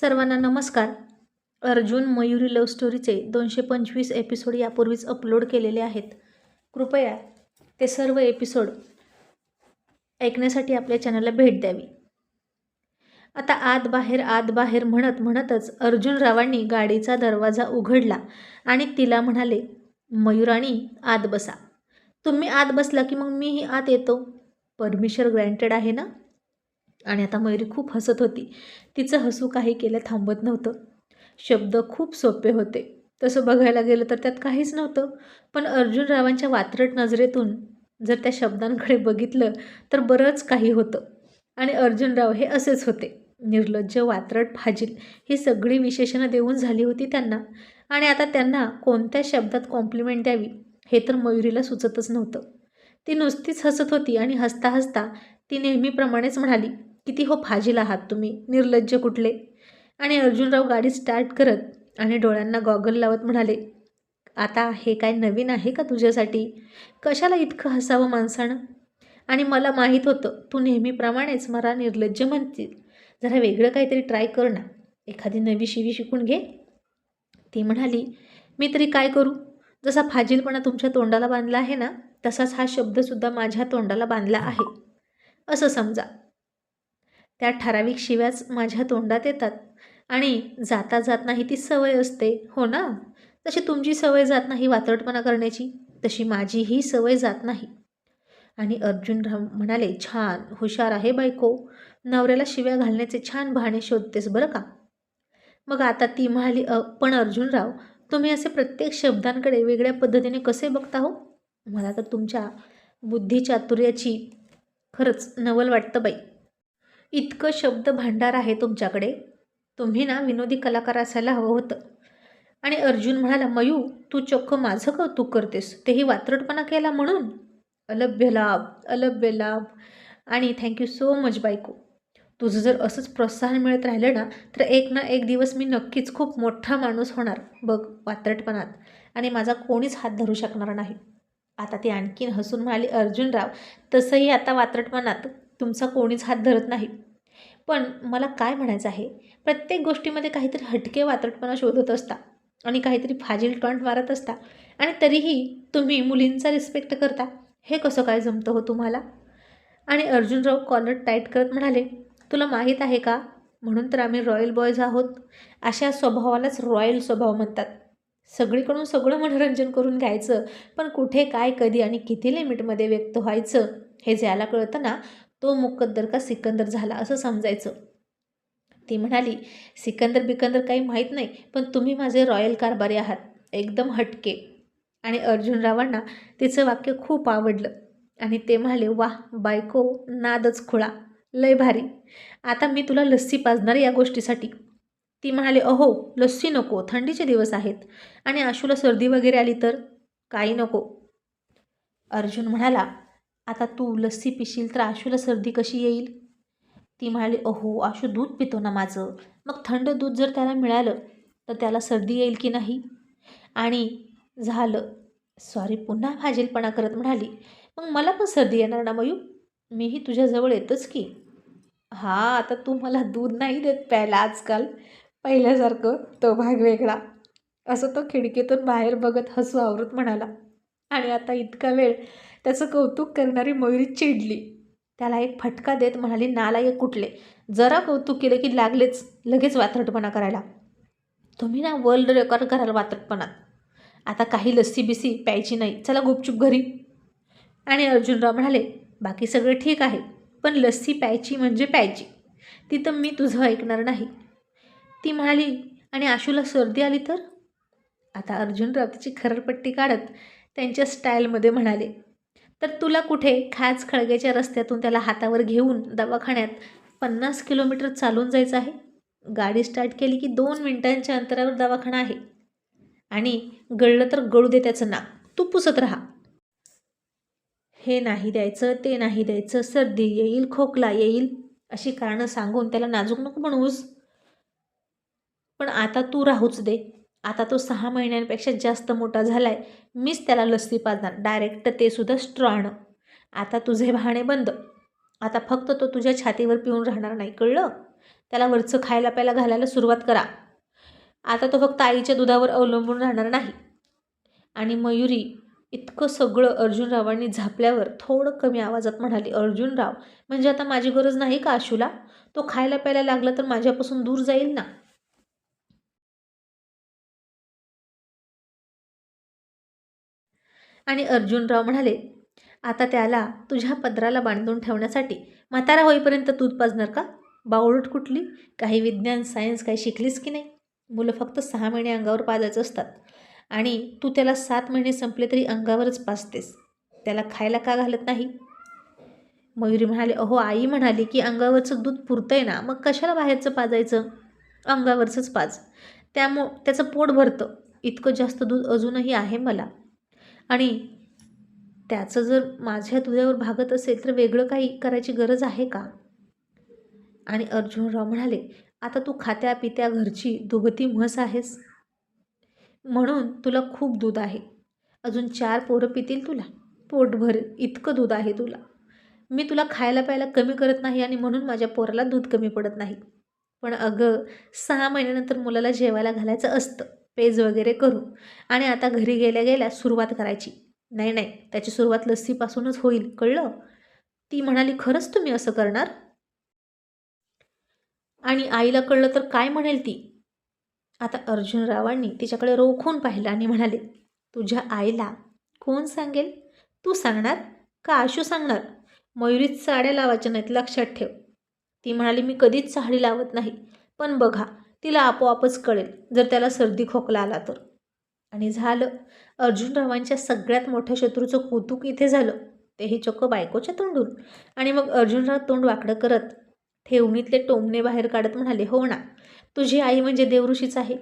सर्वांना नमस्कार. अर्जुन मयुरी लव्ह स्टोरीचे दोनशे पंचवीस एपिसोड यापूर्वीच अपलोड केलेले आहेत. कृपया ते सर्व एपिसोड ऐकण्यासाठी आपल्या चॅनलला भेट द्यावी. आता आत बाहेर आत बाहेर म्हणत म्हणतच अर्जुनरावांनी गाडीचा दरवाजा उघडला आणि तिला म्हणाले मयुराणी आत बसा. तुम्ही आत बसला की मग मीही आत येतो? परमिशन ग्रँटेड आहे ना? आणि आता मयुरी खूप हसत होती. तिचं हसू काही केलं थांबत नव्हतं. शब्द खूप सोपे होते. तसं बघायला गेलं तर त्यात काहीच नव्हतं. पण अर्जुनरावांच्या वात्रट नजरेतून जर त्या शब्दांकडे बघितलं तर बरंच काही होतं. आणि अर्जुनराव हे असेच होते. निर्लज्ज वात्रट फाजील ही सगळी विशेषणं देऊन झाली होती त्यांना. आणि आता त्यांना कोणत्या शब्दात कॉम्प्लिमेंट द्यावी हे तर मयुरीला सुचतच नव्हतं. ती नुसतीच हसत होती आणि हसता हसता ती नेहमीप्रमाणेच म्हणाली किती हो फाजील आहात तुम्ही? निर्लज्ज कुठले? आणि अर्जुनराव गाडी स्टार्ट करत आणि डोळ्यांना गॉगल लावत म्हणाले आता हे काय नवीन आहे का तुझ्यासाठी? कशाला इतकं हसावं माणसानं? आणि मला माहीत होतं तू नेहमीप्रमाणेच मला निर्लज्ज म्हणतील जरा वेगळं काहीतरी ट्राय कर ना. एखादी नवी शिवी शिकून घे. ती म्हणाली मी तरी काय करू? जसा फाजीलपणा तुमच्या तोंडाला बांधला आहे ना तसाच हा शब्दसुद्धा माझ्या तोंडाला बांधला आहे. असं समजा. त्या ठराविक शिव्याच माझ्या तोंडात येतात. आणि जाता जात नाही ती सवय असते. हो ना? तशी तुमची सवय जात नाही वातरटपणा करण्याची. तशी माझी ही सवय जात नाही. आणि अर्जुनराव म्हणाले छान हुशार आहे बायको. नवऱ्याला शिव्या घालण्याचे छान बहाणे शोधतेस बरं का? मग आता ती म्हणाली पण अर्जुनराव तुम्ही असे प्रत्येक शब्दांकडे वेगळ्या पद्धतीने कसे बघता हो? मला तर तुमच्या बुद्धिचातुर्याची खरंच नवल वाटतं बाई. इतकं शब्द भांडार आहे तुमच्याकडे. तुम्ही ना विनोदी कलाकार असायला हवं होतं. आणि अर्जुन म्हणाला मयू तू चक्क माझं कौतुक करतेस. तेही वात्रटपणा केला म्हणून. अलभ्य लाभ अलभ्य लाभ. आणि थँक्यू सो मच बायको. तुझं जर असंच प्रोत्साहन मिळत राहिलं ना तर एक ना एक दिवस मी नक्कीच खूप मोठा माणूस होणार. बघ वात्रटपणात. आणि माझा कोणीच हात धरू शकणार नाही. आता ती आणखीन हसून म्हणाली अर्जुनराव तसंही आता वात्रटपणात तुमचा कोणीच हात धरत नाही. पण मला काय म्हणायचं आहे? प्रत्येक गोष्टीमध्ये काहीतरी हटके वातटपणा शोधत असता आणि काहीतरी फाजील टॉन्ट मारत असता आणि तरीही तुम्ही मुलींचा रिस्पेक्ट करता हे कसं काय जमतं हो तुम्हाला? आणि अर्जुनराव कॉलर टाईट करत म्हणाले तुला माहीत आहे का? म्हणून तर आम्ही रॉयल बॉयज आहोत. अशा स्वभावालाच रॉयल स्वभाव म्हणतात. सगळीकडून सगळं मनोरंजन करून घ्यायचं पण कुठे काय कधी आणि किती लिमिटमध्ये व्यक्त व्हायचं हे ज्याला कळतं ना तो मुकद्दर का सिकंदर झाला असं समजायचं. ती म्हणाली सिकंदर बिकंदर काही माहीत नाही पण तुम्ही माझे रॉयल कारभारी आहात एकदम हटके. आणि अर्जुनरावांना तिचं वाक्य खूप आवडलं. आणि ते म्हणाले वाह बायको नादच खुळा लय भारी. आता मी तुला लस्सी पाजणार या गोष्टीसाठी. ती म्हणाली अहो लस्सी नको थंडीचे दिवस आहेत. आणि आशूला सर्दी वगैरे आली तर? काही नको. अर्जुन म्हणाला आता तू लस्सी पिशील तर आशूला सर्दी कशी येईल? ती म्हणाली अहो आशू दूध पितो ना माझं. मग थंड दूध जर त्याला मिळालं तर त्याला सर्दी येईल की नाही? आणि झालं. सॉरी पुन्हा भाजीलपणा करत म्हणाली मग मला पण सर्दी येणार ना मयू? मीही तुझ्याजवळ येतोच की. हां आता तू मला दूध नाही देत प्यायला आजकाल. पहिल्यासारखं तो भाग वेगळा. असं तो खिडकीतून बाहेर बघत हसू आवृत म्हणाला. आणि आता इतका वेळ त्याचं कौतुक करणारी मयुरी चिडली. त्याला एक फटका देत म्हणाली नालायक कुठले? जरा कौतुक केलं की लागलेच लगेच वात्रटपणा करायला. तुम्ही ना वर्ल्ड रेकॉर्ड कराल वात्रटपणात. आता काही लस्सी बिसी प्यायची नाही. चला गुपचूप घरी. आणि अर्जुनराव म्हणाले बाकी सगळं ठीक आहे पण लस्सी प्यायची म्हणजे प्यायची. तिथं मी तुझं ऐकणार नाही. ती म्हणाली आणि आशूला सर्दी आली तर? आता अर्जुनराव तिची खरडपट्टी काढत त्यांच्या स्टाईलमध्ये म्हणाले तर तुला कुठे खाज खळग्याच्या रस्त्यातून त्याला हातावर घेऊन दवाखान्यात पन्नास किलोमीटर चालून जायचं आहे? गाडी स्टार्ट केली की दोन मिनिटांच्या अंतरावर दवाखाना आहे. आणि गळलं तर गळू दे त्याचं नाक. तू पुसत राहा. हे नाही द्यायचं ते नाही द्यायचं. सर्दी येईल खोकला येईल अशी कारणं सांगून त्याला नाजूक नको म्हणूस पण आता तू राहूच दे. आता तो सहा महिन्यांपेक्षा जास्त मोठा झाला आहे मीच त्याला लस्सी पाजणार. डायरेक्ट ते सुद्धा स्ट्रॉण आता तुझे बहाणे बंद. आता फक्त तो तुझ्या छातीवर पिऊन राहणार नाही कळलं? त्याला वरचं खायला प्यायला घालायला सुरुवात करा. आता तो फक्त आईच्या दुधावर अवलंबून राहणार नाही. आणि मयुरी इतकं सगळं अर्जुनरावांनी झापल्यावर थोडं कमी आवाजात म्हणाली अर्जुनराव म्हणजे आता माझी गरज नाही का आशूला? तो खायला प्यायला लागला तर माझ्यापासून दूर जाईल ना? आणि अर्जुनराव म्हणाले आता त्याला तुझ्या पदराला बांधून ठेवण्यासाठी म्हातारा होईपर्यंत दूध पाजणार का? बावळूट कुठली काही विज्ञान सायन्स काही शिकलीस की नाही? मुलं फक्त सहा महिने अंगावर पाजायचं असतात आणि तू त्याला सात महिने संपले तरी अंगावरच पाजतेस. त्याला खायला का घालत नाही? मयुरी म्हणाले अहो आई म्हणाली की अंगावरचं दूध पुरतं आहे ना मग कशाला बाहेरचं पाजायचं? अंगावरचंच पाज. त्यामुळं त्याचं पोट भरतं. इतकं जास्त दूध अजूनही आहे मला. आणि त्याचं जर माझ्या दुधावर भागत असेल तर वेगळं काही करायची गरज आहे का? आणि अर्जुनराव म्हणाले आता तू खात्या पित्या घरची दुभती म्हस आहेस. म्हणून तुला खूप दूध आहे. अजून चार पोरं पितील तुला. पोटभर इतकं दूध आहे तुला. मी तुला खायला प्यायला कमी करत नाही आणि म्हणून माझ्या पोराला दूध कमी पडत नाही. पण अगं सहा महिन्यानंतर मुलाला जेवायला घालायचं असतं. पेज वगैरे करू. आणि आता घरी गेल्या गेल्या सुरुवात करायची. नाही नाही त्याची सुरुवात लस्सीपासूनच होईल. कळलं? ती म्हणाली खरंच तुम्ही असं करणार? आणि आईला कळलं तर काय म्हणेल ती? आता अर्जुनरावांनी तिच्याकडे रोखून पाहिलं आणि म्हणाले तुझ्या आईला कोण सांगेल? तू सांगणार का आशू सांगणार? मयुरीत साड्या लावायच्या नाहीत लक्षात ठेव. ती म्हणाली मी कधीच साडी लावत नाही. पण बघा तिला आपोआपच कळेल जर त्याला सर्दी खोकला आला तर. आणि झालं. अर्जुनरावांच्या सगळ्यात मोठ्या शत्रूचं कौतुक इथे झालं. तेही चक्क बायकोच्या तोंडून. आणि मग अर्जुनराव तोंड वाकडं करत ठेवणीतले टोमणे बाहेर काढत म्हणाले हो ना तुझी आई म्हणजे देवऋषीच आहे.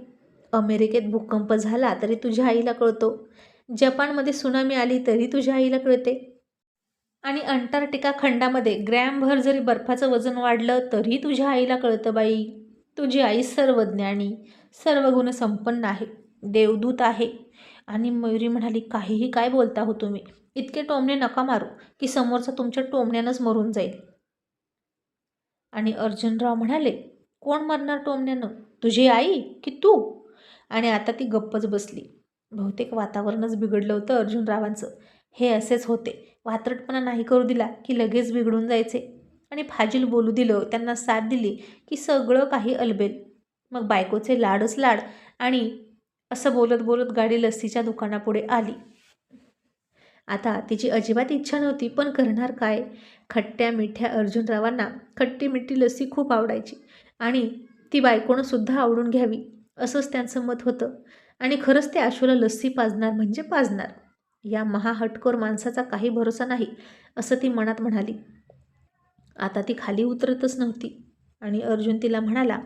अमेरिकेत भूकंप झाला तरी तुझ्या आईला कळतो. जपानमध्ये सुनामी आली तरी तुझ्या आईला कळते. आणि अंटार्क्टिका खंडामध्ये ग्रॅमभर जरी बर्फाचं वजन वाढलं तरी तुझ्या आईला कळतं बाई. तुझी आई सर्वज्ञानी सर्व गुणसंपन्न आहे देवदूत आहे. आणि मयुरी म्हणाली काहीही काय बोलता हो तुम्ही? इतके टोमणे नका मारू की समोरचा तुमच्या टोमण्यानंच मरून जाईल. आणि अर्जुनराव म्हणाले कोण मरणार टोमण्यानं? तुझी आई की तू? आणि आता ती गप्पच बसली. बहुतेक वातावरणच बिघडलं होतं अर्जुनरावांचं. हे असेच होते. वात्रटपणा नाही करू दिला की लगेच बिघडून जायचे. आणि फाजील बोलू दिलं त्यांना साथ दिली की सगळं काही अलबेल. मग बायकोचे लाडच लाड आणि असं बोलत बोलत गाडी लस्सीच्या दुकानापुढे आली. आता तिची अजिबात इच्छा नव्हती पण करणार काय? खट्ट्या मिठ्या अर्जुनरावांना खट्टी मिठी लस्सी खूप आवडायची आणि ती बायकोनं सुद्धा आवडून घ्यावी असंच त्यांचं मत होतं. आणि खरंच ते आशूला लस्सी पाजणार म्हणजे पाजणार. या महाहटकोर माणसाचा काही भरोसा नाही असं ती मनात म्हणाली. आता ती खाली उतरतच नव्हती. आणि अर्जुन तिला म्हणाला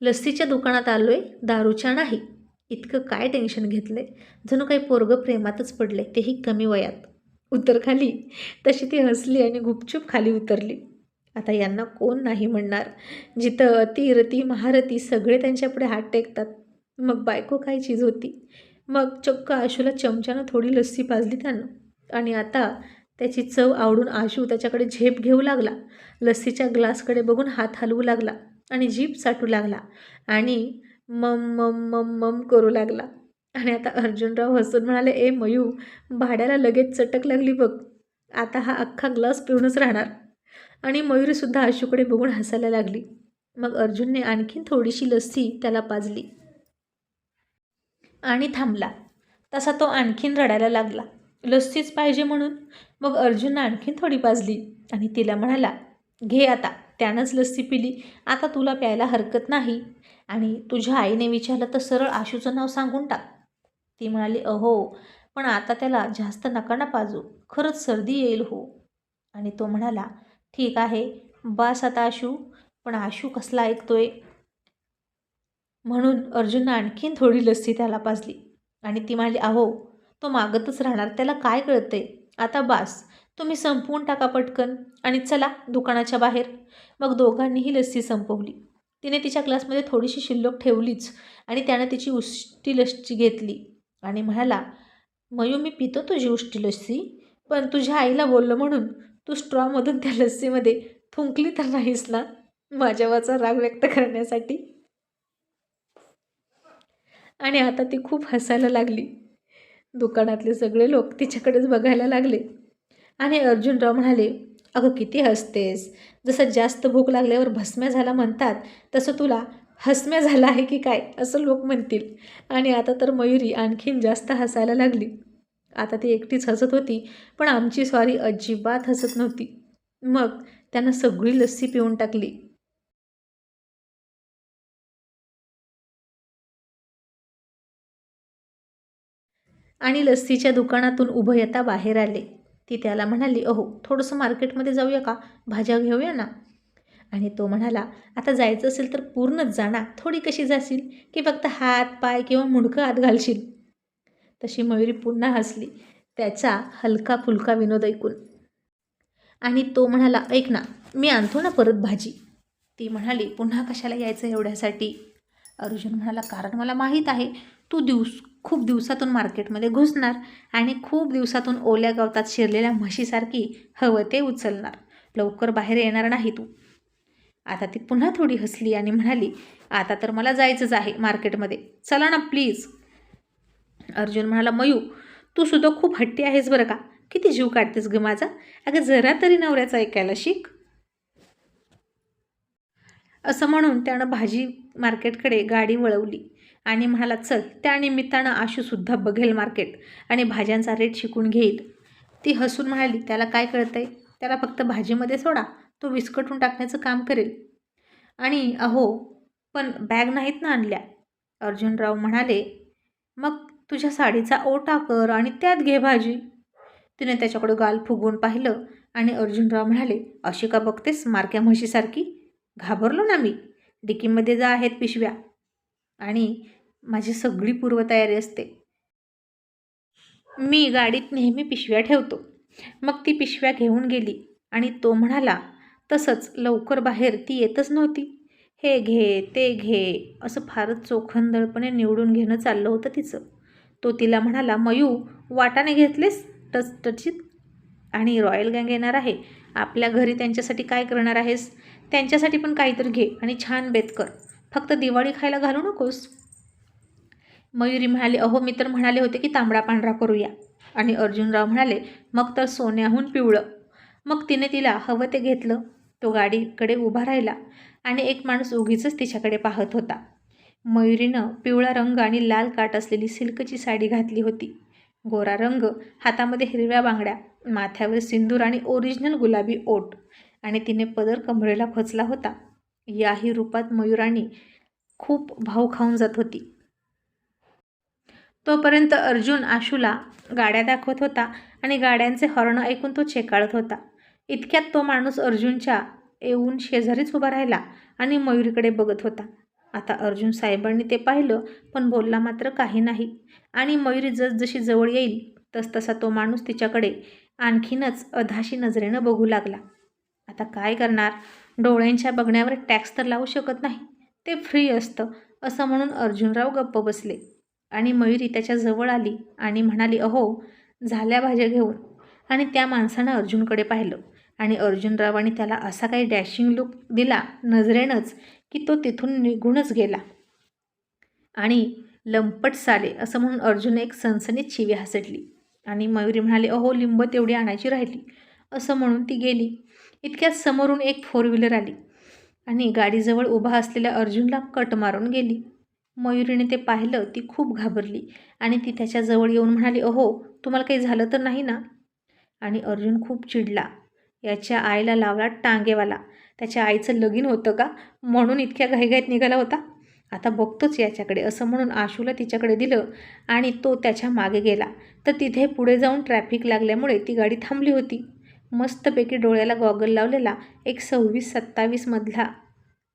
लस्सीच्या दुकानात आलो आहे दारूच्या नाही. इतकं काय टेन्शन घेतलंय? जणू काही पोरगं प्रेमातच पडले तेही कमी वयात. उतर खाली. तशी ती हसली आणि गुपचूप खाली उतरली. आता यांना कोण नाही म्हणणार. जिथं अति रती महारथी सगळे त्यांच्यापुढे हात टेकतात. मग बायको काय चीज होती? मग चक्क आशूला चमच्यानं थोडी लस्सी पाजली त्यानं. आणि आता त्याची चव आवडून आशू त्याच्याकडे झेप घेऊ लागला. लस्सीच्या ग्लासकडे बघून हात हलवू लागला आणि जीप साठू लागला आणि मम मम मम मम करू लागला. आणि आता अर्जुनराव हसून म्हणाले ए मयू भाड्याला लगेच चटक लागली बघ. आता हा अख्खा ग्लास पिऊनच राहणार. आणि मयूरीसुद्धा आशूकडे बघून हसायला लागली. मग अर्जुनने आणखीन थोडीशी लस्सी त्याला पाजली आणि थांबला. तसा तो आणखीन रडायला लागला. लस्सीच पाहिजे म्हणून? मग अर्जुननं आणखीन थोडी पाजली आणि तिला म्हणाला घे आता त्यानंच लस्सी पिली. आता तुला प्यायला हरकत नाही आणि तुझ्या आईने विचारलं तर सरळ आशूचं नाव सांगून टाक. ती म्हणाली अहो पण आता त्याला जास्त नका ना पाजू. खरंच सर्दी येईल हो. आणि तो म्हणाला ठीक आहे बास आता आशू पण आशू कसला ऐकतोय? म्हणून अर्जुननं आणखीन थोडी लस्सी त्याला पाजली आणि ती म्हणाली अहो तो मागतच राहणार त्याला काय कळतंय? आता बास तुम्ही संपवून टाका पटकन आणि चला दुकानाच्या बाहेर. मग दोघांनीही लस्सी संपवली. तिने तिच्या ग्लासमध्ये थोडीशी शिल्लक ठेवलीच आणि त्यानं तिची उष्टी लस्सी घेतली आणि म्हणाला मयू मी पितो तुझी उष्टी लस्सी पण तुझ्या आईला बोललं म्हणून तू स्ट्रॉमधून त्या लस्सीमध्ये थुंकली तर नाहीस ना माझ्यावरचा राग व्यक्त करण्यासाठी? आणि आता ती खूप हसायला लागली. दुकानातले सगळे लोक तिच्याकडेच बघायला लागले. आणि अर्जुनराव म्हणाले अगं किती हसतेस. जसं जास्त भूक लागल्यावर भस्म्या झाला म्हणतात तसं तुला हसम्या झाला आहे की काय असं लोक म्हणतील. आणि आता तर मयुरी आणखीन जास्त हसायला लागली. आता ती एकटीच हसत होती पण आमची स्वारी अजिबात हसत नव्हती. मग त्यानं सगळी लस्सी पिऊन टाकली. आणि लस्सीच्या दुकानातून उभं येता बाहेर आले. ती त्याला म्हणाली अहो थोडंसं मार्केटमध्ये जाऊया का? भाज्या घेऊया ना? आणि तो म्हणाला आता जायचं असेल तर पूर्णच जाणार. थोडी कशी जाशील? की फक्त हात पाय किंवा मुडकं आत घालशील? तशी मयुरी पुन्हा हसली. त्याचा हलका फुलका विनोद ऐकून. आणि तो म्हणाला ऐक ना मी आणतो ना परत भाजी. ती म्हणाली पुन्हा कशाला यायचं एवढ्यासाठी? अर्जुन म्हणाला कारण मला माहीत आहे तू दिवस खूप दिवसातून मार्केटमध्ये घुसणार आणि खूप दिवसातून ओल्या गवतात शिरलेल्या म्हशीसारखी हवं ते उचलणार. लवकर बाहेर येणार नाही तू. आता ती पुन्हा थोडी हसली आणि म्हणाली आता तर मला जायचंच आहे मार्केटमध्ये. चला ना प्लीज. अर्जुन म्हणाला मयू तू सुद्धा खूप हट्टी आहेस बरं का? किती जीव काढतेस ग माझा? अगं जरा तरी नवऱ्याचं ऐकायला शिक. असं म्हणून त्यानं भाजी मार्केटकडे गाडी वळवली. आणि म्हणाला चल त्या निमित्तानं आशूसुद्धा बघेल मार्केट आणि भाज्यांचा रेट शिकून घेईल. ती हसून म्हणाली त्याला काय कळतंय? त्याला फक्त भाजीमध्ये सोडा तो विस्कटून टाकण्याचं काम करेल. आणि अहो पण बॅग नाहीत ना आणल्या. अर्जुनराव म्हणाले मग तुझ्या साडीचा ओटा कर आणि त्यात घे भाजी. तिने त्याच्याकडे गाल फुगवून पाहिलं आणि अर्जुनराव म्हणाले अशी का बघतेस मारक्या म्हशीसारखी? घाबरलो ना मी? डिकीमध्ये जा आहेत पिशव्या. आणि माझी सगळी पूर्वतयारी असते. मी गाडीत नेहमी पिशव्या ठेवतो. मग ती पिशव्या घेऊन गेली आणि तो म्हणाला तसंच लवकर बाहेर ती येतच नव्हती. हे घे ते घे असं फारच चोखंदळपणे निवडून घेणं चाललं होतं तिचं. तो तिला म्हणाला मयू वाटाने घेतलेस? टचटचित आणि रॉयल गँग येणार आहे. आपल्या घरी त्यांच्यासाठी काय करणार आहेस? त्यांच्यासाठी पण काहीतरी घे आणि छान बेत कर. फक्त दिवाळी खायला घालू नकोस. मयुरी म्हणाली अहो मी तर म्हणाले होते की तांबडा पांढरा करूया. आणि अर्जुनराव म्हणाले मग तर सोन्याहून पिवळं. मग तिने तिला हवं ते घेतलं. तो गाडीकडे उभा राहिला आणि एक माणूस उगीच तिच्याकडे पाहत होता. मयुरीनं पिवळा रंग आणि लाल काट असलेली सिल्कची साडी घातली होती. गोरा रंग हातामध्ये हिरव्या बांगड्या माथ्यावर सिंदूर आणि ओरिजिनल गुलाबी ओट आणि तिने पदर कमरेला खचला होता. याही रूपात मयुराणी खूप भाव खाऊन जात होती. तोपर्यंत अर्जुन आशूला गाड्या दाखवत होता आणि गाड्यांचे हॉर्न ऐकून तो चेकाळत होता. इतक्यात तो माणूस अर्जुनच्या येऊन शेजारीच उभा राहिला आणि मयुरीकडे बघत होता. आता अर्जुन साहेबांनी ते पाहिलं पण बोलला मात्र काही नाही. आणि मयुरी जसजशी जवळ येईल तसतसा तो माणूस तिच्याकडे आणखीनच अधाशी नजरेनं बघू लागला. आता काय करणार? डोळ्यांच्या बघण्यावर टॅक्स तर लावू शकत नाही. ते फ्री असतं असं म्हणून अर्जुनराव गप्प बसले. आणि मयुरी त्याच्याजवळ आली आणि म्हणाली अहो झाल्या भाज्या घेऊन. आणि त्या माणसानं अर्जुनकडे पाहिलं. आणि अर्जुनरावाने त्याला असा काही डॅशिंग लुक दिला नजरेनंच की तो तिथून निघूनच गेला. आणि लंपट साले असं म्हणून अर्जुन एक सनसनीत शिवी हसटली. आणि मयुरी म्हणाली अहो लिंब तेवढी आणायची राहिली. असं म्हणून ती गेली. इतक्यात समोरून एक फोर व्हीलर आली आणि गाडीजवळ उभा असलेल्या अर्जुनला कट मारून गेली. मयुरीने ते पाहिलं ती खूप घाबरली आणि ती त्याच्याजवळ येऊन म्हणाली अहो तुम्हाला काही झालं तर नाही ना? आणि अर्जुन खूप चिडला. याच्या आईला लावला टांगेवाला. त्याच्या आईचं लगीन होतं का? म्हणून इतक्या घाईघाईत निघाला होता? आता बघतोच याच्याकडे. असं म्हणून आशूला तिच्याकडे दिलं आणि तो त्याच्यामागे गेला. तर तिथे पुढे जाऊन ट्रॅफिक लागल्यामुळे ती गाडी थांबली होती. मस्तपैकी डोळ्याला गॉगल लावलेला एक सव्वीस सत्तावीसमधला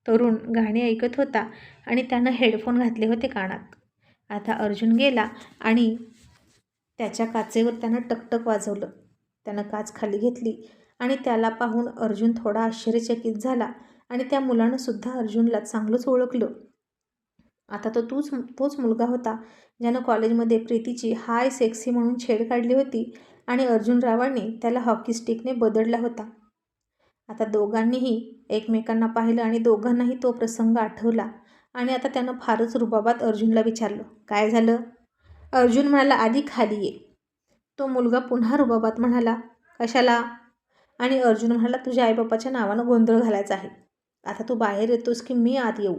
तरुण गाणे ऐकत होता आणि त्यानं हेडफोन घातले होते कानात. आता अर्जुन गेला आणि त्याच्या काचेवर त्यानं टकटक वाजवलं. त्यानं काच खाली घेतली आणि त्याला पाहून अर्जुन थोडा आश्चर्यचकित झाला आणि त्या मुलानं सुद्धा अर्जुनला चांगलंच ओळखलं. आता तो तूच तोच मुलगा होता ज्यानं कॉलेजमध्ये प्रीतीची हाय सेक्सी म्हणून छेड काढली होती. आणि अर्जुनरावांनी त्याला हॉकी स्टिकने बदडला होता. आता दोघांनीही एकमेकांना पाहिलं आणि दोघांनाही तो प्रसंग आठवला आणि आता त्यानं फारच रुबाबात अर्जुनला विचारलं काय झालं? अर्जुन म्हणाला आधी खाली ये. तो मुलगा पुन्हा रुबाबात म्हणाला कशाला? आणि अर्जुन म्हणाला तुझ्या आईबापाच्या नावानं गोंधळ घालायचा आहे. आता तू बाहेर येतोस की मी आत येऊ.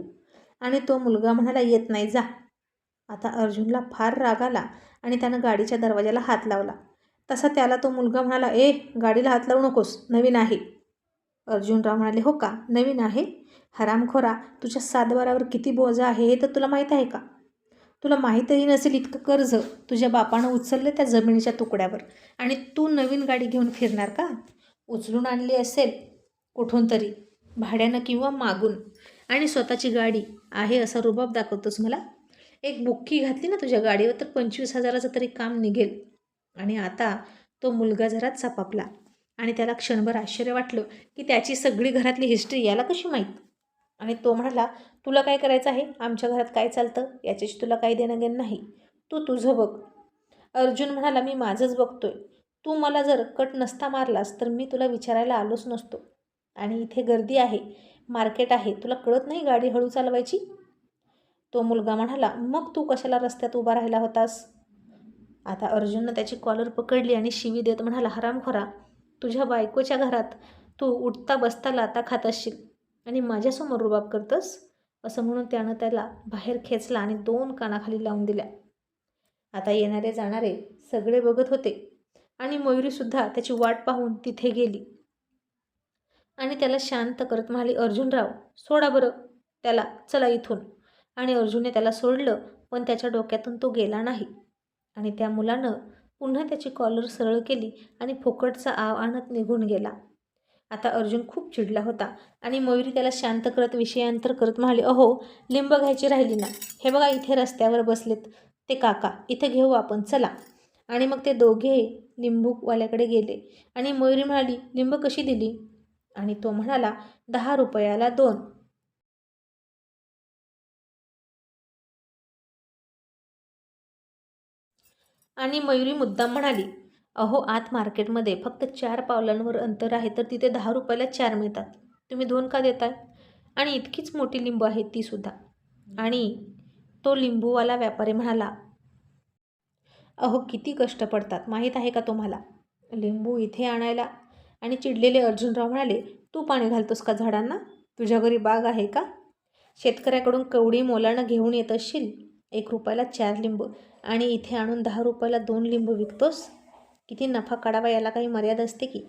आणि तो मुलगा म्हणाला येत नाही जा. आता अर्जुनला फार राग आला आणि त्यानं गाडीच्या दरवाजाला हात लावला. तसा त्याला तो मुलगा म्हणाला ए गाडीला हात लावू नकोस नवीन आहे. अर्जुनराव म्हणाले हो का? नवीन आहे? हरामखोरा तुझ्या सातबारावर किती बोजा आहे हे तर तुला माहीत आहे का? तुला माहीतही नसेल इतकं कर्ज तुझ्या बापानं उचललं त्या जमिनीच्या तुकड्यावर आणि तू नवीन गाडी घेऊन फिरणार का? उचलून आणली असेल कुठून तरी भाड्यानं किंवा मागून. आणि स्वतःची गाडी आहे असा रुबाब दाखवतोस मला? एक बुक्की घातली ना तुझ्या गाडीवर तर पंचवीस हजाराचं तरी काम निघेल. आणि आता तो मुलगा जरा चपापला. आणि त्याला क्षणभर आश्चर्य वाटलं की त्याची सगळी घरातली हिस्ट्री याला कशी माहीत? आणि तो म्हणाला तुला काय करायचं आहे? आमच्या घरात काय चालतं? याच्याशी तुला काही देणं घेणं नाही. तू तुझं बघ. अर्जुन म्हणाला मी माझंच बघतोय. तू मला जर कट नसता मारलास तर मी तुला विचारायला आलोच नसतो. आणि इथे गर्दी आहे. मार्केट आहे. तुला कळत नाही गाडी हळू चालवायची? तो मुलगा म्हणाला मग तू कशाला रस्त्यात उभा राहिला होतास? आता अर्जुननं त्याची कॉलर पकडली आणि शिवी देत म्हणाला हरामखोरा तुझ्या बायकोच्या घरात तू उठता बसता लाता खात असशील आणि माझ्यासमोर रुबाब करतस? असं म्हणून त्यानं त्याला बाहेर खेचला आणि दोन कानाखाली लावून दिल्या. आता येणारे जाणारे सगळे बघत होते आणि मयुरीसुद्धा त्याची वाट पाहून तिथे गेली. आणि त्याला शांत करत म्हणाली अर्जुनराव सोडा बरं त्याला चला इथून. आणि अर्जुनने त्याला सोडलं पण त्याच्या डोक्यातून तो गेला नाही. आणि त्या मुलानं पुन्हा त्याची कॉलर सरळ केली आणि फुकटचा आव आणत निघून गेला. आता अर्जुन खूप चिडला होता आणि मयुरी त्याला शांत करत विषयांतर करत म्हणाली अहो लिंब घ्यायची राहिली ना? हे बघा इथे रस्त्यावर बसलेत. ते काका इथे घेऊ आपण चला. आणि मग ते दोघे लिंबूवाल्याकडे गेले आणि मयुरी म्हणाली लिंब कशी दिली? आणि तो म्हणाला दहा रुपयाला दोन. आणि मयुरी मुद्दाम म्हणाली अहो आत मार्केटमध्ये फक्त चार पावलांवर अंतर आहे तर तिथे दहा रुपयाला चार मिळतात. तुम्ही दोन का देताय? आणि इतकीच मोठी लिंबू आहे तीसुद्धा आणि तो लिंबूवाला व्यापारी म्हणाला अहो किती कष्ट पडतात माहीत आहे का तुम्हाला? लिंबू इथे आणायला. आणि चिडलेले अर्जुनराव म्हणाले तू पाणी घालतोस का झाडांना? तुझ्या घरी बाग आहे का? शेतकऱ्याकडून कवडी मोलानं घेऊन येत असशील. एक रुपयाला चार लिंबू. आणि इथे आणून दहा रुपयाला दोन लिंबू विकतोस? किती नफा काढावा याला काही मर्यादा असते की?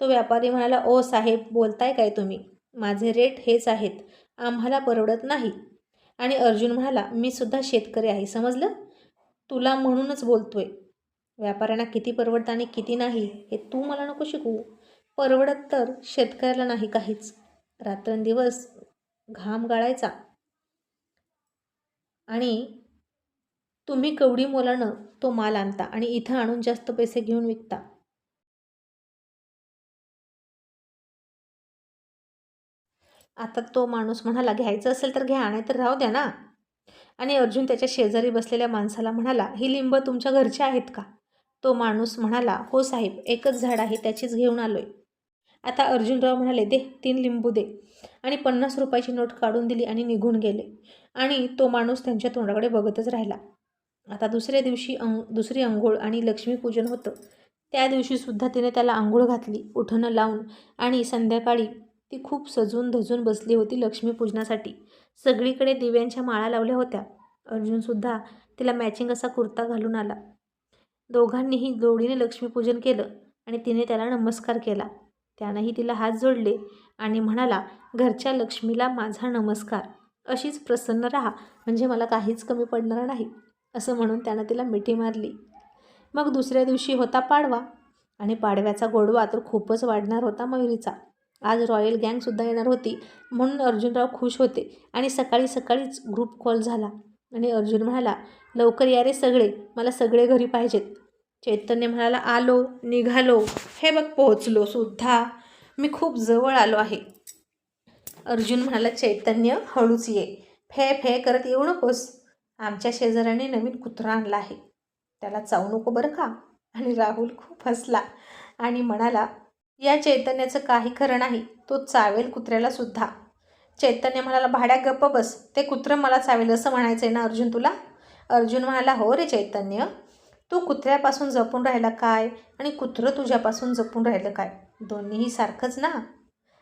तो व्यापारी म्हणाला ओ साहेब बोलताय काय तुम्ही? माझे रेट हेच आहेत. आम्हाला परवडत नाही. आणि अर्जुन म्हणाला मी सुद्धा शेतकरी आहे समजलं? तुला म्हणूनच बोलतोय. व्यापाऱ्यांना किती परवडतं आणि किती नाही हे तू मला नको शिकवू. परवडत तर शेतकऱ्याला नाही काहीच. रात्रंदिवस घाम गाळायचा. आणि तुम्ही कवडी मोलानं तो माल आणता आणि इथं आणून जास्त पैसे घेऊन विकता? आता तो माणूस म्हणाला घ्यायचं असेल तर घ्या नाही तर राहू द्या ना. आणि अर्जुन त्याच्या शेजारी बसलेल्या माणसाला म्हणाला ही लिंब तुमच्या घरचे आहेत का? तो माणूस म्हणाला हो साहेब एकच झाड आहे त्याचीच घेऊन आलोय. आता अर्जुनराव म्हणाले दे तीन लिंबू दे. आणि पन्नास रुपयाची नोट काढून दिली आणि निघून गेले. आणि तो माणूस त्यांच्या तोंडाकडे बघतच राहिला. आता दुसऱ्या दिवशी अंग दुसरी अंघोळ आणि लक्ष्मीपूजन होतं. त्या दिवशीसुद्धा तिने त्याला आंघोळ घातली उठणं लावून आणि संध्याकाळी ती खूप सजून धजून बसली होती लक्ष्मीपूजनासाठी. सगळीकडे दिव्यांच्या माळा लावल्या होत्या. अर्जुनसुद्धा तिला मॅचिंग असा कुर्ता घालून आला. दोघांनीही जोडीने लक्ष्मीपूजन केलं आणि तिने त्याला नमस्कार केला. त्यानंही तिला हात जोडले आणि म्हणाला घरच्या लक्ष्मीला माझा नमस्कार. अशीच प्रसन्न राहा म्हणजे मला काहीच कमी पडणार नाही असं म्हणून त्यानं तिला मिठी मारली. मग दुसऱ्या दिवशी होता पाडवा. आणि पाडव्याचा गोडवा तर खूपच वाढणार होता मयुरीचा. आज रॉयल गँगसुद्धा येणार होती म्हणून अर्जुनराव खुश होते आणि सकाळी सकाळीच ग्रुप कॉल झाला. आणि अर्जुन म्हणाला लवकर या रे सगळे मला सगळे घरी पाहिजेत. चैतन्य म्हणाला आलो निघालो. हे बघ पोहोचलो सुद्धा. मी खूप जवळ आलो आहे. अर्जुन म्हणाला चैतन्य हळूच ये. फे फे करत येऊ नकोस. आमच्या शेजाऱ्याने नवीन कुत्रा आणला आहे. त्याला चावू नको बरं का? आणि राहुल खूप हसला आणि म्हणाला या चैतन्याचं काही खरं नाही. तो चावेल कुत्र्याला सुद्धा. चैतन्य म्हणाला भाड्या गप्प बस. ते कुत्रं मला चावेल असं म्हणायचं आहे ना अर्जुन तुला? अर्जुन म्हणाला हो रे चैतन्य. तू कुत्र्यापासून जपून राहिला काय? आणि कुत्रं तुझ्यापासून जपून राहिलं काय? दोन्हीही सारखंच ना?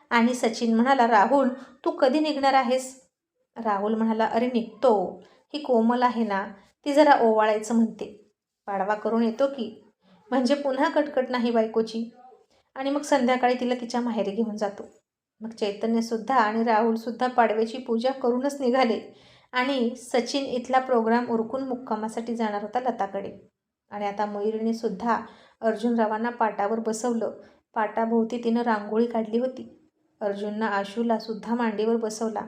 आणि सचिन म्हणाला राहुल तू कधी निघणार आहेस? राहुल म्हणाला अरे निघतो. ही कोमल आहे ना ती जरा ओवाळायचं म्हणते. पाडवा करून येतो की. म्हणजे पुन्हा कटकट नाही बायकोची? आणि मग संध्याकाळी तिला तिच्या माहेरी घेऊन जातो. मग चैतन्यसुद्धा आणि राहुलसुद्धा पाडव्याची पूजा करूनच निघाले. आणि सचिन इथला प्रोग्राम उरकून मुक्कामासाठी जाणार होता लताकडे. आणि आता मयुरीनेसुद्धा अर्जुनरावांना पाटावर बसवलं. पाटाभोवती तिनं रांगोळी काढली होती. अर्जुननं आशूला सुद्धा मांडीवर बसवला.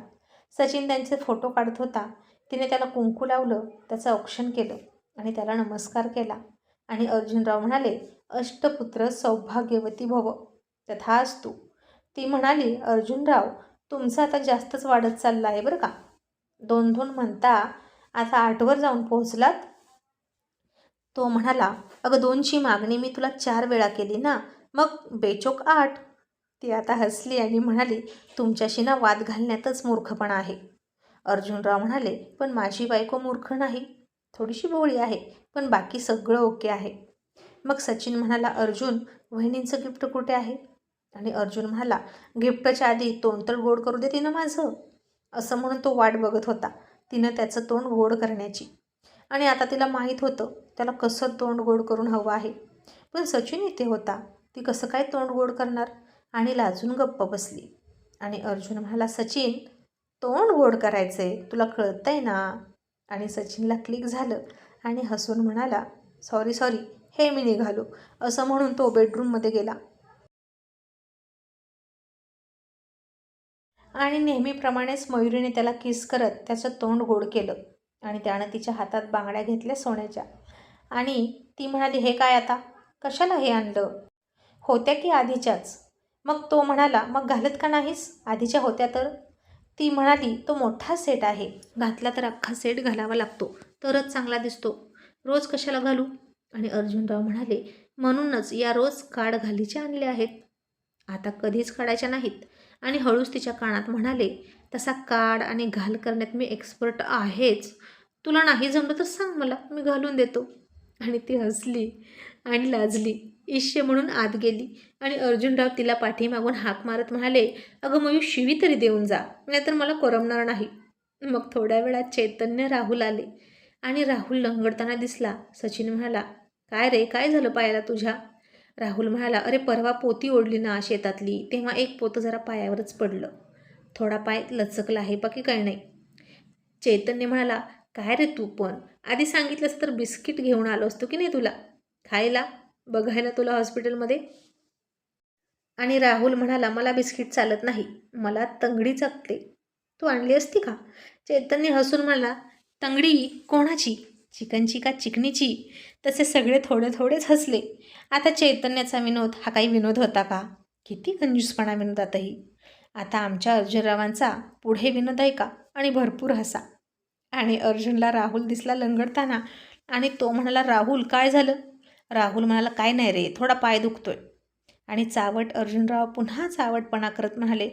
सचिन त्यांचे फोटो काढत होता. तिने त्याला कुंकू लावलं त्याचं औक्षण केलं आणि त्याला नमस्कार केला. आणि अर्जुनराव म्हणाले अष्टपुत्र सौभाग्यवती भव तथास्तु. ती म्हणाली अर्जुनराव तुमचं आता जास्तच वाढत चाललं आहे बरं का? दोन दोन म्हणता आता आठवर जाऊन पोहोचलात? तो म्हणाला अगं दोनची मागणी मी तुला चार वेळा केली ना मग बेचोक आठ. ती आता हसली आणि म्हणाली तुमच्याशी ना वाद घालण्यातच मूर्खपणा आहे. अर्जुनराव म्हणाले पण माझी बायको मूर्ख नाही थोडीशी भोळी आहे पण बाकी सगळं ओके आहे. मग सचिन म्हणाला अर्जुन वहिनींचं गिफ्ट कुठे आहे? आणि अर्जुन म्हणाला गिफ्टच्या आधी तोंड तर गोड करू दे तिनं माझं? असं म्हणून तो वाट बघत होता तिनं त्याचं तोंड गोड करण्याची. आणि आता तिला माहीत होतं त्याला कसं तोंड गोड करून हवं आहे? पण सचिन इथे होता. ती कसं काय तोंड गोड करणार? आणि लाजून गप्प बसली. आणि अर्जुन म्हणाला सचिन तोंड गोड आहे तुला कळतंय ना? आणि सचिनला क्लिक झालं. आणि हसून म्हणाला सॉरी सॉरी हे मी निघालो. असं म्हणून तो बेडरूममध्ये गेला. आणि नेहमीप्रमाणेच मयुरीने त्याला किस करत त्याचं तोंड गोड केलं. आणि त्यानं तिच्या हातात बांगड्या घेतल्या सोन्याच्या. आणि ती म्हणाली हे काय आता? कशाला हे आणलं? होत्या की आधीच्याच. मग तो म्हणाला मग घालत का नाहीस? आधीच्या होत्या तर? ती म्हणाली तो मोठा सेट आहे. घातला तर अख्खा सेट घालावा लागतो. तरच चांगला दिसतो. रोज कशाला घालू? आणि अर्जुनराव म्हणाले म्हणूनच या रोज काड घालीचे आणले आहेत. आता कधीच काढायच्या नाहीत. आणि हळूच तिच्या कानात म्हणाले तसा काड आणि घाल करण्यात मी एक्सपर्ट आहेच. तुला नाही जमलं तर सांग मला. मी घालून देतो. आणि ती हसली आणि लाजली. ईश्य म्हणून आत गेली आणि अर्जुनराव तिला पाठीमागून हाक मारत म्हणाले अगं मयू शिवी तरी देऊन जा नाहीतर मला करमणार नाही. मग थोड्या वेळात चैतन्य राहुल आले आणि राहुल लंगडताना दिसला. सचिन म्हणाला काय रे काय झालं पायाला तुझ्या? राहुल म्हणाला अरे परवा पोती ओढली ना शेतातली तेव्हा एक पोतं जरा पायावरच पडलं. थोडा पाय लचकला आहे बाकी काय नाही. चैतन्य म्हणाला काय रे तू पण? आधी सांगितलंस तर बिस्किट घेऊन आलो असतो की नाही तुला? खायला? बघायला तुला हॉस्पिटलमध्ये? आणि राहुल म्हणाला मला बिस्किट चालत नाही. मला तंगडी चाकते. तू आणली असती का? चैतन्य हसून म्हणाला तंगडी कोणाची? चिकनची का चिकनीची? तसे सगळे थोडे थोडेच हसले. आता चैतन्याचा विनोद हा काही विनोद होता का? किती कंजूसपणा विनोदातही. आता आमच्या अर्जुनरावांचा पुढे विनोद आहे का? आणि भरपूर हसा. आणि अर्जुनला राहुल दिसला लंगडताना आणि तो म्हणाला राहुल काय झालं? राहुल म्हणाला काय नाही रे थोडा पाय दुखतोय. आणि चावट अर्जुनराव पुन्हा चावटपणा करत म्हणाले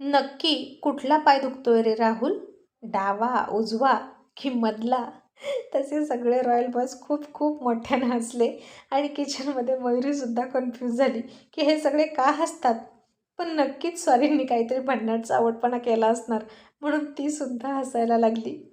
नक्की कुठला पाय दुखतोय रे राहुल? डावा उजवा की मधला? तसे सगळे रॉयल बॉस खूप खूप मोठ्यानं हसले आणि किचनमध्ये मयुरीसुद्धा कन्फ्यूज झाली की हे सगळे का हसतात? पण नक्कीच सॉरींनी काहीतरी भन्नाट चावटपणा केला असणार. म्हणून तीसुद्धा हसायला लागली.